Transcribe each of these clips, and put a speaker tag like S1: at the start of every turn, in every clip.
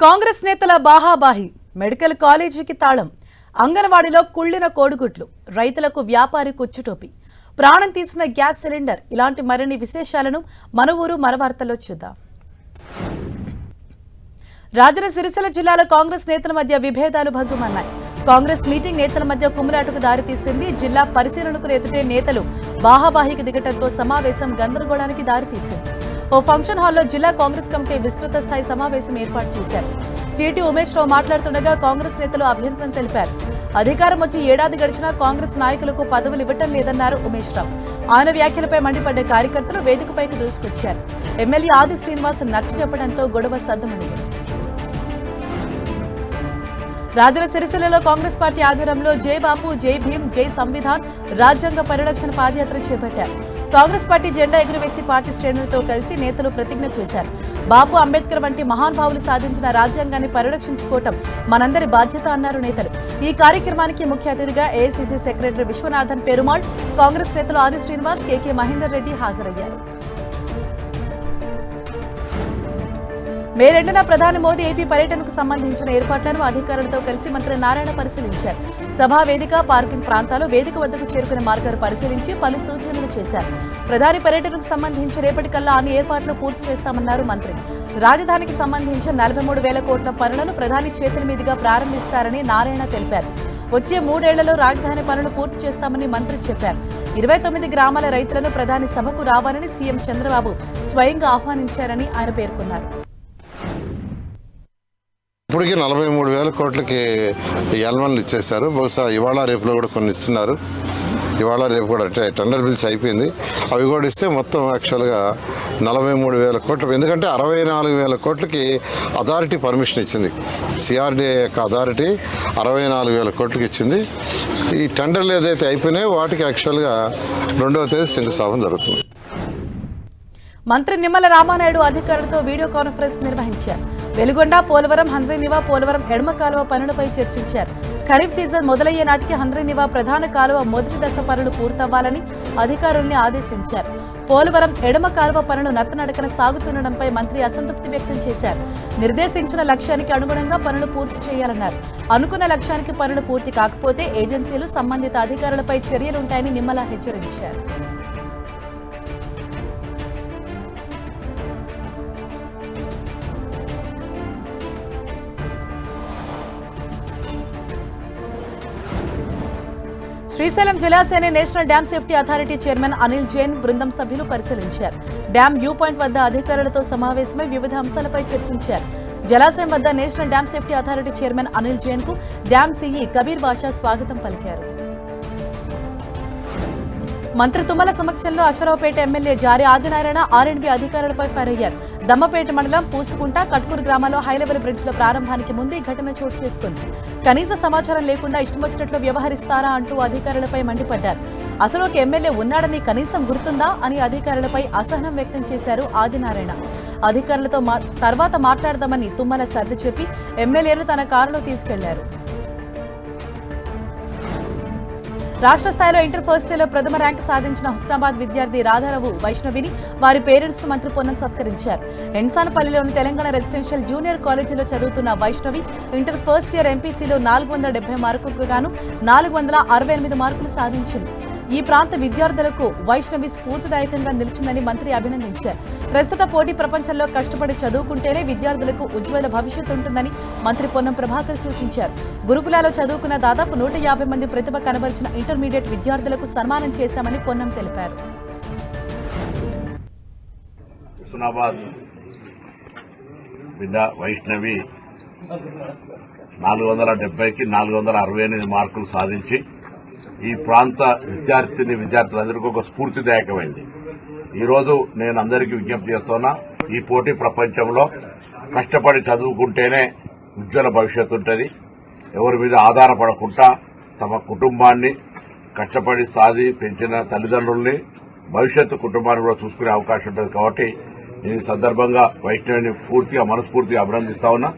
S1: కాంగ్రెస్ నేతల బాహాబాహి మెడికల్ కాలేజీకి తాళం అంగన్వాడీలో కుళ్ళిన కోడిగుడ్లు రైతులకు వ్యాపారి కుచ్చుటోపి ప్రాణం తీసిన గ్యాస్ సిలిండర్ ఇలాంటి మరిన్ని విశేషాలను మన ఊరు మన వార్తల్లో చూద్దాం. రాజన సిరిసిల్ల జిల్లాలో కాంగ్రెస్ నేతల మధ్య విభేదాలు భగ్గుమన్నాయి. కాంగ్రెస్ మీటింగ్ నేతల మధ్య కుమ్మరాటకు దారితీసింది జిల్లా పరిశీలనకు ఎదుటే నేతలు బాహాబాహికి దిగటంతో సమావేశం గందరగోళానికి దారితీసింది ఓ ఫంక్షన్ హాల్లో జిల్లా కాంగ్రెస్ కమిటీ విస్తృత స్థాయి సమావేశం ఏర్పాటు చేశారు. చీటి ఉమేష్ రావు మాట్లాడుతుండగా కాంగ్రెస్ నేతలు అభ్యంతరం తెలిపారు. అధికారం వచ్చి ఏడాది గడిచినా కాంగ్రెస్ నాయకులకు పదవులు ఇవ్వటం లేదన్నారు ఉమేష్ రావు. ఆయన వ్యాఖ్యలపై మండిపడ్డ కార్యకర్తలు వేదికపైకి దూసుకొచ్చారు. ఎమ్మెల్యే ఆది శ్రీనివాస్ నచ్చ చెప్పడంతో గొడవ సద్దుమణిగింది. రాజన సిరిసిల్లలో కాంగ్రెస్ పార్టీ ఆధ్వర్యంలో జై బాపు జై భీమ్ జై సంవిధాన్ రాజ్యాంగ పరిరక్షణ పాదయాత్ర చేపట్టారు. కాంగ్రెస్ పార్టీ జెండా ఎగురవేసి పార్టీ శ్రేణులతో కలిసి నేతలు ప్రతిజ్ఞ చేశారు. బాపు అంబేద్కర్ వంటి మహానుభావులు సాధించిన రాజ్యాంగాన్ని పరిరక్షించుకోవటం మనందరి బాధ్యత అన్నారు నేతలు. ఈ కార్యక్రమానికి ముఖ్య అతిథిగా ఏఐసీసీ సెక్రటరీ విశ్వనాథన్ పెరుమాళ్ కాంగ్రెస్ నేతలు ఆది శ్రీనివాస్ కేకే మహేందర్ రెడ్డి హాజరయ్యారు. మే రెండున ప్రధాని మోదీ ఏపీ పర్యటనకు సంబంధించిన ఏర్పాట్లను అధికారులతో కలిసి మంత్రి నారాయణ పరిశీలించారు. సభా వేదిక పార్కింగ్ ప్రాంతాలు వేదిక వద్దకు చేరుకునే మార్గాలు పరిశీలించి పలు సూచనలు చేశారు. ప్రధాని పర్యటనకు సంబంధించి రేపటికల్లా అన్ని ఏర్పాట్లు పూర్తి చేస్తామన్నారు మంత్రి. రాజధానికి సంబంధించి నలభై మూడు వేల కోట్ల పనులను ప్రధాని చేతుల మీదుగా ప్రారంభిస్తారని నారాయణ తెలిపారు. వచ్చే మూడేళ్ళలో రాజధాని పనులు పూర్తి చేస్తామని మంత్రి చెప్పారు. ఇరవై తొమ్మిది గ్రామాల రైతులను ప్రధాని సభకు రావాలని సీఎం చంద్రబాబు స్వయంగా ఆహ్వానించారని ఆయన పేర్కొన్నారు.
S2: ఇప్పటికీ నలభై మూడు వేల కోట్లకి ఎల్వన్లు ఇచ్చేశారు. బహుశా ఇవాళ రేపులో కూడా కొన్ని ఇస్తున్నారు. ఇవాళ రేపు కూడా అంటే టెండర్ బిల్స్ అయిపోయింది. అవి కూడా ఇస్తే మొత్తం యాక్చువల్గా నలభై మూడు వేల కోట్లు. ఎందుకంటే అరవై నాలుగు వేల కోట్లకి అథారిటీ పర్మిషన్ ఇచ్చింది. సిఆర్డీఏ యొక్క అథారిటీ అరవై నాలుగు వేల కోట్లకి ఇచ్చింది. ఈ టెండర్లు ఏదైతే అయిపోయినాయో వాటికి యాక్చువల్గా రెండవ తేదీ శంకుస్థాపన జరుగుతుంది.
S1: మంత్రి నిమ్మల రామానాయుడు అధికారులతో వీడియో కాన్ఫరెన్స్ నిర్వహించారు. వెలుగొండ పోలవరం హంద్రీనివా పోలవరం ఎడమ కాలువ పనులపై చర్చించారు. ఖరీఫ్ సీజన్ మొదలయ్యే నాటికి హంద్రీనివా ప్రధాన కాలువ మొదటి దశ పనులు పూర్తవ్వాలని అధికారుల్ని ఆదేశించారు. పోలవరం ఎడమ కాలువ పనులు నత్తనడకన సాగుతుండడంపై మంత్రి అసంతృప్తి వ్యక్తం చేశారు. నిర్దేశించిన లక్ష్యానికి అనుగుణంగా పనులు పూర్తి చేయాలన్నారు. అనుకున్న లక్ష్యానికి పనులు పూర్తి కాకపోతే ఏజెన్సీలు సంబంధిత అధికారులపై చర్యలుంటాయని నిమ్మల హెచ్చరించారు. Srisailam జలాశయాన్ని national dam safety authority chairman Anil Jain బృందం సభ్యులు పరిశీలించారు. డ్యామ్ వ్యూ పాయింట్ వద్ద అధికారులతో సమావేశమై వివిధ అంశాలపై చర్చించారు. జలాశయం వద్ద national dam safety authority chairman Anil జైన్కు dam CE Kabir Basha స్వాగతం పలికారు. మంత్రి తుమ్మల సమక్షంలో అశ్వరావుపేట ఎమ్మెల్యే జారి ఆదినారాయణ ఆర్ఎండ్బి అధికారులపై ఫైర్ అయ్యారు దమ్మపేట మండలం పూసుకుంట కట్కూరు గ్రామంలో హైలెవెల్ బ్రిడ్జ్ల ప్రారంభానికి ముందు ఘటన చోటు చేసుకుంది. కనీస సమాచారం లేకుండా ఇష్టమొచ్చినట్లు వ్యవహరిస్తారా అంటూ అధికారులపై మండిపడ్డారు. అసలు ఒక ఎమ్మెల్యే ఉన్నాడని కనీసం గుర్తుందా అని అధికారులపై అసహనం వ్యక్తం చేశారు ఆదినారాయణ. అధికారులతో మా తర్వాత మాట్లాడదామని తుమ్మల సర్ది చెప్పి ఎమ్మెల్యేను తన కారులో తీసుకెళ్ళారు. రాష్ట్ర స్థాయిలో ఇంటర్ ఫస్ట్ ఇయర్లో ప్రథమ ర్యాంకు సాధించిన హుస్నాబాద్ విద్యార్థి రాధారావు వైష్ణవిని వారి పేరెంట్స్ మంత్రి పొన్నం సత్కరించారు. ఎన్సానపల్లిలోని తెలంగాణ రెసిడెన్షియల్ జూనియర్ కాలేజీలో చదువుతున్న వైష్ణవి ఇంటర్ ఫస్ట్ ఇయర్ ఎంపీసీలో నాలుగు వందల డెబ్బై మార్కులకు గాను నాలుగు వందల అరవై ఎనిమిది మార్కులు సాధించింది. ఈ ప్రాంత విద్యార్థులకు వైష్ణవి స్ఫూర్తిదాయకంగా నిలిచిందని మంత్రి అభినందించారు. ప్రస్తుత పోటీ ప్రపంచంలో కష్టపడి చదువుకుంటేనే విద్యార్థులకు ఉజ్వల భవిష్యత్తు ఉంటుందని మంత్రి పొన్నం ప్రభాకర్ సూచించారు. గురుకులాలో చదువుకున్న దాదాపు నూట యాభై మంది ప్రతిభ కనబరిచిన ఇంటర్మీడియట్ విద్యార్థులకు సన్మానం చేశామని పొన్నం తెలిపారు.
S3: హుస్నాబాద్ బిడ్డ వైష్ణవి నాలుగు వందల డెబ్బైకి నాలుగు వందల అరవై ఎనిమిది మార్కులు సాధించి ఈ ప్రాంత విద్యార్థిని విద్యార్థులందరికీ ఒక స్ఫూర్తిదాయకమైంది. ఈరోజు నేను అందరికీ విజ్ఞప్తి చేస్తున్నా ఈ పోటీ ప్రపంచంలో కష్టపడి చదువుకుంటేనే ఉజ్వల భవిష్యత్తు ఉంటుంది. ఎవరి మీద ఆధారపడకుండా తమ కుటుంబాన్ని కష్టపడి సాధి పెంచిన తల్లిదండ్రుల్ని భవిష్యత్తు కుటుంబాన్ని కూడా చూసుకునే అవకాశం ఉంటుంది కాబట్టి నేను ఈ సందర్భంగా వైష్ణవిని పూర్తిగా మనస్ఫూర్తిగా అభినందిస్తా ఉన్నా.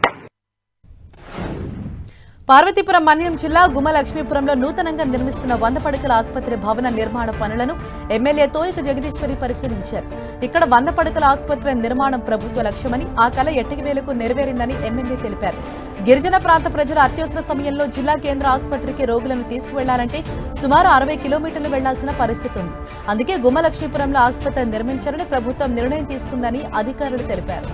S1: పార్వతీపురం మన్యం జిల్లా గుమలక్ష్మీపురంలో నూతనంగా నిర్మిస్తున్న వంద పడకల ఆసుపత్రి భవన నిర్మాణ పనులను ఎమ్మెల్యే తోయక జగదీశ్వరి పరిశీలించారు. ఇక్కడ వంద పడకల ఆసుపత్రి నిర్మాణం ప్రభుత్వ లక్ష్యమని ఆ కళ ఎట్టకి వేలకు నెరవేరిందని ఎమ్మెల్యే తెలిపారు. గిరిజన ప్రాంత ప్రజలు అత్యవసర సమయంలో జిల్లా కేంద్ర ఆసుపత్రికి రోగులను తీసుకువెళ్ళాలంటే సుమారు అరవై కిలోమీటర్లు వెళ్ళాల్సిన పరిస్థితి ఉంది. అందుకే గుమలక్ష్మీపురంలో ఆసుపత్రి నిర్మించాలని ప్రభుత్వం నిర్ణయం తీసుకుందని అధికారులు తెలిపారు.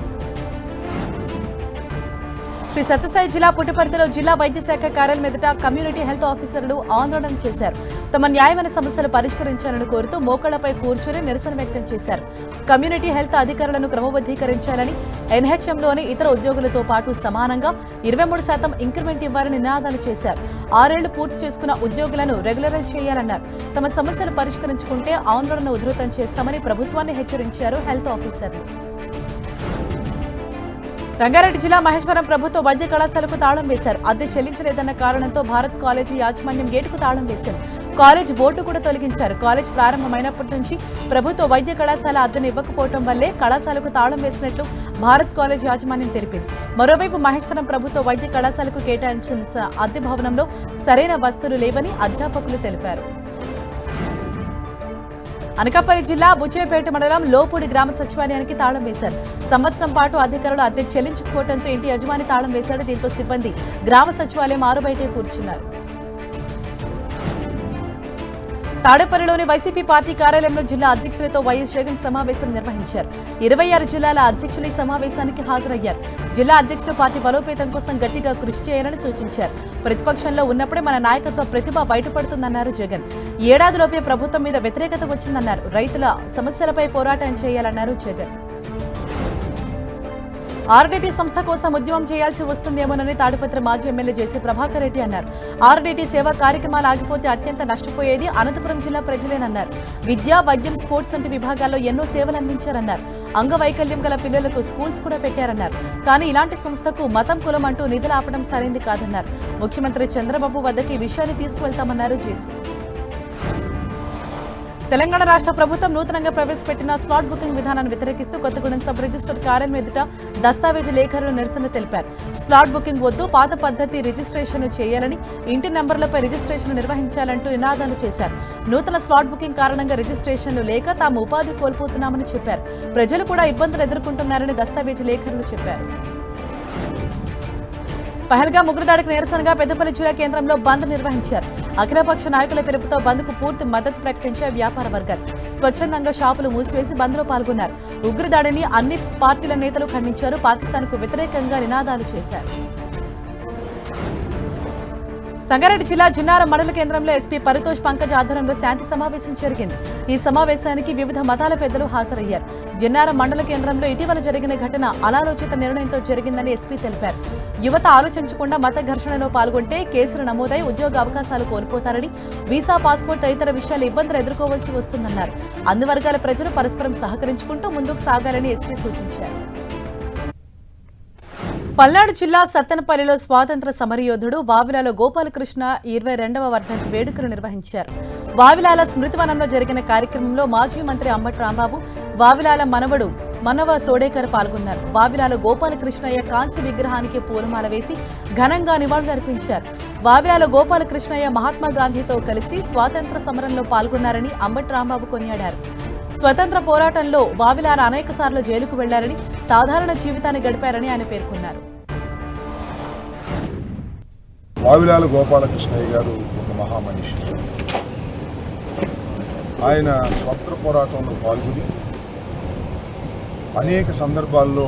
S1: శ్రీ సత్యసాయి జిల్లా పుట్టపర్తిలో జిల్లా వైద్యశాఖ కార్యాలయం ఎదుట కమ్యూనిటీ హెల్త్ ఆఫీసర్లు ఆందోళన చేశారు. తమ న్యాయమైన సమస్యలు పరిష్కరించాలని కోరుతూ మోకాళ్ళపై కూర్చొని నిరసన వ్యక్తం చేశారు. కమ్యూనిటీ హెల్త్ అధికారులను క్రమబద్ధీకరించాలని ఎన్హెచ్ఎంలోని ఇతర ఉద్యోగులతో పాటు సమానంగా ఇరవై మూడు శాతం ఇంక్రిమెంట్ ఇవ్వాలని నినాదాలు చేశారు. ఆరేళ్ళు పూర్తి చేసుకున్న ఉద్యోగులను రెగ్యులరైజ్ చేయాలన్నారు. తమ సమస్యలు పరిష్కరించుకుంటే ఆందోళన ఉధృతం చేస్తామని ప్రభుత్వాన్ని హెచ్చరించారు హెల్త్ ఆఫీసర్లు. రంగారెడ్డి జిల్లా మహేశ్వరం ప్రభుత్వ వైద్య కళాశాలకు తాళం వేశారు. అద్దె చెల్లించలేదన్న కారణంతో భారత్ కాలేజీ యాజమాన్యం గేటుకు తాళం వేశారు కాలేజ్ బోర్డు కూడా తొలగించారు. కాలేజ్ ప్రారంభమైనప్పటి నుంచి ప్రభుత్వ వైద్య కళాశాల అద్దెను ఇవ్వకపోవడం వల్లే కళాశాలకు తాళం వేసినట్లు భారత్ కాలేజ్ యాజమాన్యం తెలిపింది. మరోవైపు మహేశ్వరం ప్రభుత్వ వైద్య కళాశాలకు కేటాయించిన అద్దె భవనంలో సరైన వస్తువులు లేవని అధ్యాపకులు తెలిపారు. అనకాపల్లి జిల్లా బుచేపేట మండలం లోపూడి గ్రామ సచివాలయానికి తాళం వేశారు. సంవత్సరం పాటు అధికారులు అద్దె చెల్లించకపోవడంతో ఇంటి యజమాని తాళం వేశాడు దీంతో సిబ్బంది. గ్రామ సచివాలయం ఆరుబయటే కూర్చున్నారు. తాడేపల్లిలోని వైసీపీ పార్టీ కార్యాలయంలో జిల్లా అధ్యక్షులతో వైఎస్ జగన్ సమావేశం నిర్వహించారు. ఇరవై ఆరు జిల్లాల అధ్యక్షులు ఈ సమావేశానికి హాజరయ్యారు. జిల్లా అధ్యక్షులు పార్టీ బలోపేతం కోసం గట్టిగా కృషి చేయాలని సూచించారు. ప్రతిపక్షంలో ఉన్నప్పుడే మన నాయకత్వ ప్రతిభ బయటపడుతుందన్నారు జగన్. ఏడాదిలోపే ప్రభుత్వం మీద వ్యతిరేకత వచ్చిందన్నారు. రైతుల సమస్యలపై పోరాటం చేయాలన్నారు జగన్. ఆర్డీటీ సంస్థ కోసం ఉద్యమం చేయాల్సి వస్తుందేమోనని తాడిపత్రి మాజీ ఎమ్మెల్యే జేసీ ప్రభాకర్ రెడ్డి అన్నారు. ఆర్డీటీ సేవా కార్యక్రమాలు ఆగిపోతే అత్యంత నష్టపోయేది అనంతపురం జిల్లా ప్రజలేనన్నారు. విద్య వైద్యం స్పోర్ట్స్ వంటి విభాగాల్లో ఎన్నో సేవలు అందించారన్నారు అంగవైకల్యం గల పిల్లలకు స్కూల్స్ కూడా పెట్టారన్నారు. కానీ ఇలాంటి సంస్థకు మతం కులం అంటూ నిధులు ఆపడం సరైంది కాదన్నారు. ముఖ్యమంత్రి చంద్రబాబు వద్దకు ఈ విషయాన్ని తీసుకువెళ్తామన్నారు జేసీ. తెలంగాణ రాష్ట్ర ప్రభుత్వం నూతనంగా ప్రవేశపెట్టిన స్లాట్ బుకింగ్ విధానాన్ని వ్యతిరేకిస్తూ కొత్తగూడెం సబ్ రిజిస్టర్డ్ కార్యాలయం ఎదుట దస్తావేజు లేఖరులు నిరసన తెలిపారు. స్లాట్ బుకింగ్ వద్దు పాత పద్ధతి రిజిస్ట్రేషన్ చేయాలని ఇంటి నంబర్లపై రిజిస్ట్రేషన్ నిర్వహించాలంటూ నినాదాలు చేశారు. నూతన స్లాట్ బుకింగ్ కారణంగా రిజిస్ట్రేషన్లు లేక తాము ఉపాధి కోల్పోతున్నామని చెప్పారు. ప్రజలు కూడా ఇబ్బందులు ఎదుర్కొంటున్నారని దస్తావేజు లేఖరులు చెప్పారు. పహల్గా ముగ్గురుదాడికి నిరసనగా పెద్దపల్లి జిల్లా కేంద్రంలో బంద్ నిర్వహించారు. అఖిలపక్ష నాయకుల పిలుపుతో బంద్కు పూర్తి మద్దతు ప్రకటించే వ్యాపార వర్గాలు స్వచ్ఛందంగా షాపులు మూసివేసి బంద్లో పాల్గొన్నారు. ఉగ్రదాడిని అన్ని పార్టీల నేతలు ఖండించారు. పాకిస్తాన్కు వ్యతిరేకంగా నినాదాలు చేశారు. సంగారెడ్డి జిల్లా జిన్నారం మండల కేంద్రంలో ఎస్పీ పరితోష్ పంకజ్ ఆధ్వర్యంలో శాంతి సమావేశం జరిగింది. ఈ సమావేశానికి వివిధ మతాల పెద్దలు హాజరయ్యారు. జిన్నారం మండల కేంద్రంలో ఇటీవల జరిగిన ఘటన అనాలోచిత నిర్ణయంతో జరిగిందని ఎస్పీ తెలిపారు. యువత ఆలోచించకుండా మత ఘర్షణలో పాల్గొంటే కేసులు నమోదై ఉద్యోగ అవకాశాలు కోల్పోతారని వీసా పాస్పోర్ట్ తదితర విషయాలు ఇబ్బందులు ఎదుర్కోవాల్సి వస్తుందన్నారు. అన్ని వర్గాల ప్రజలు పరస్పరం సహకరించుకుంటూ ముందుకు సాగాలని ఎస్పీ సూచించారు. పల్నాడు జిల్లా సత్తెనపల్లిలో స్వాతంత్ర సమరయోధుడు వావిలాల గోపాలకృష్ణ ఇరవై రెండవ వర్ధంతి వేడుకలు నిర్వహించారు. వావిలాల స్మృతివనంలో జరిగిన కార్యక్రమంలో మాజీ మంత్రి అంబటి రాంబాబు వావిలాల మనవడు మనవ సోడేకర్ పాల్గొన్నారు. వావిలాల గోపాలకృష్ణయ్య కాంస్య విగ్రహానికి పూలమాల వేసి ఘనంగా నివాళులర్పించారు వావిలాల గోపాలకృష్ణయ్య మహాత్మా గాంధీతో కలిసి స్వాతంత్ర సమరంలో పాల్గొన్నారని అంబటి రాంబాబు కొనియాడారు. స్వతంత్ర పోరాటంలో వావిలాల అనేక సార్లు జైలుకు వెళ్ళారని సాధారణ జీవితాన్ని గడిపారని ఆయన పేర్కొన్నారు.
S4: వావిలాల గోపాలకృష్ణయ్య గారు ఒక మహామనిషి. ఆయన స్వతంత్ర పోరాటంలో పాల్గొని అనేక సందర్భాల్లో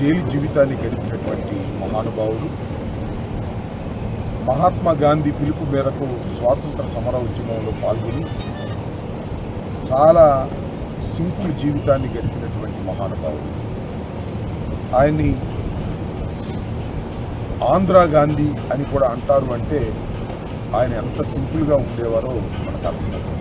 S4: జైలు జీవితాన్ని గడిపినటువంటి మహానుభావుడు. మహాత్మా గాంధీ పిలుపు మేరకు స్వాతంత్ర సమర ఉద్యమంలో పాల్గొని చాలా సింపుల్ జీవితాన్ని గడిపినటువంటి మహానుభావుడు. ఆయన్ని ఆంధ్రా గాంధీ అని కూడా అంటారు అంటే ఆయన ఎంత సింపుల్గా ఉండేవారో మనకు అర్థమవుతుంది